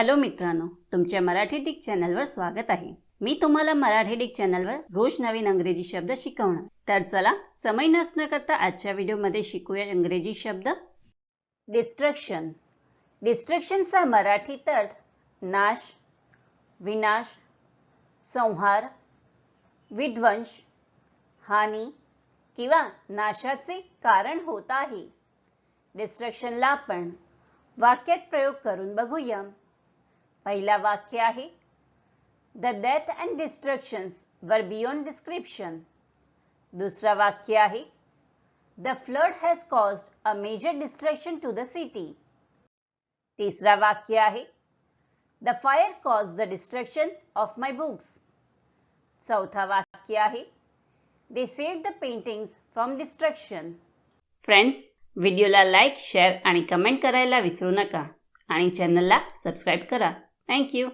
Hello मित्रांनो तुमच्या Marathi Dick चॅनलवर स्वागत आहे. मी तुम्हाला मराठी डिक चॅनलवर रोज नवीन अंग्रेजी शब्द शिकवणार. तर चला समय नसणं करता आजच्या व्हिडिओमध्ये शिकूया इंग्रजी शब्द. डिस्ट्रक्शन डिस्ट्रक्शनचा मराठी अर्थ नाश विनाश संहार विध्वंस हानी किंवा नाशाचे कारण होत आहे. डिस्ट्रक्शनला आपण वाक्यात प्रयोग करून बघूया. पहिला वाक्य आहे द डेथ अँड डिस्ट्रक्शन्स वर बियॉन्ड डिस्क्रिप्शन दुसरा वाक्य आहे the flood has caused a major destruction to the city तिसरा वाक्य आहे the fire cause the destruction of my books चौथा वाक्य आहे they save the paintings from destruction friends व्हिडिओला लाईक शेअर आणि कमेंट करायला विसरू नका आणि चॅनलला सबस्क्राईब करा. Thank you.